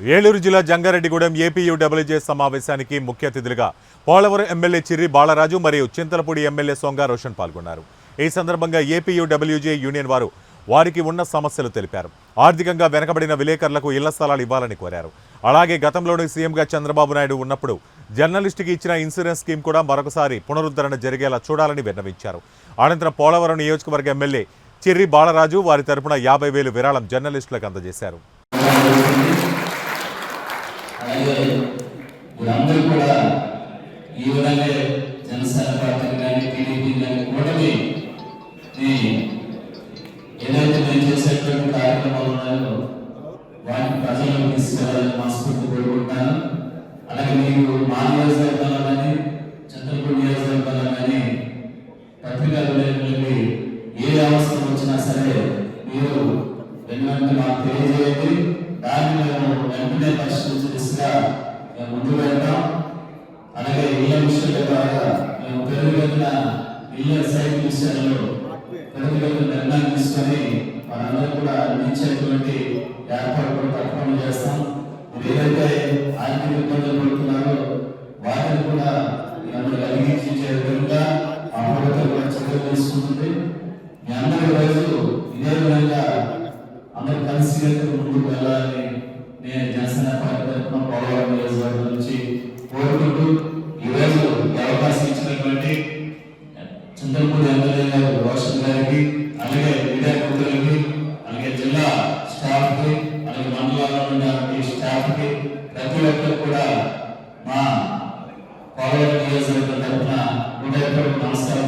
ఏలూరు జిల్లా జంగారెడ్డిగూడెం ఏపీయూడబ్ల్యూజే సమావేశానికి ముఖ్య అతిథులుగా పోలవరం ఎమ్మెల్యే చిర్రి బాలరాజు మరియు చింతలపూడి ఎమ్మెల్యే సొంగ రోషన్ పాల్గొన్నారు. ఈ సందర్భంగా ఏపీయూడబ్ల్యూజే యూనియన్ వారు వారికి ఉన్న సమస్యలు తెలిపారు. ఆర్థికంగా వెనకబడిన విలేకరులకు ఇళ్ళ స్థలాలు ఇవ్వాలని కోరారు. అలాగే గతంలోనూ సీఎంగా చంద్రబాబు నాయుడు ఉన్నప్పుడు జర్నలిస్టుకి ఇచ్చిన ఇన్సూరెన్స్ స్కీమ్ కూడా మరొకసారి పునరుద్ధరణ జరిగేలా చూడాలని విన్నవించారు. అనంతరం పోలవరం నియోజకవర్గ ఎమ్మెల్యే చిర్రి బాలరాజు వారి తరపున యాభై వేలు విరాళం జర్నలిస్టులకు అందజేశారు. అలాగే వీరందరూ కూడా ఈ విధంగా జనసేన పార్టీ కానీ టీడీపీ కానీ కూడా ఏదైతే మేము చేసేటువంటి కార్యక్రమాలు ఉన్నాయో వాటిని ప్రజలకు తీసుకెళ్ళాలని మనస్ఫూర్తి కోరుకుంటున్నాను. అలాగే మీరు మా నియోజకవర్గంలో కానీ చంద్రపూర్ నియోజకవర్గంలో కానీ పత్రికా విలేకరులకి ఏ అవసరం వచ్చినా సరే మీరు ఎటువంటి మాకు తెలియజేయండి దాన్ని మేము వెంటనే పరిశీలించే దిశగా మేము ముందు వెళ్తాం అలాగే ఇళ్ళ విషయంలో ద్వారా మేము పెరుగుతున్న ఇళ్ళ సైట్ విషయంలో పెరుగుతున్న నిర్ణయం తీసుకొని మనందరూ కూడా అందించేటువంటి ఏర్పాటు కూడా తప్పకుండా చేస్తాం ఏదైతే ఆర్థిక ఇబ్బందులు పడుతున్నారో వాటిని కూడా నన్ను కలిగించే విధంగా ఆ ప్రభుత్వం కూడా చర్యలు తీసుకుంటుంది. కలిసికట్టు ముందుకు వెళ్ళాలని నేను జనసేన పార్టీ తరఫున పోలవరం నియోజకవర్గం నుంచి కోరుకుంటూ ఈరోజు ఈ అవకాశం ఇచ్చినటువంటి చంద్రపూడి ఎమ్మెల్యే గారు రోషన్ గారికి అలాగే మీడియా మిత్రులకి అలాగే జిల్లా స్టాఫ్కి అలాగే మండలాల్లో ఉన్నటువంటి స్టాఫ్కి ప్రతి ఒక్కరు కూడా మా పోలవరం నియోజకవర్గం తరఫున నమస్కారం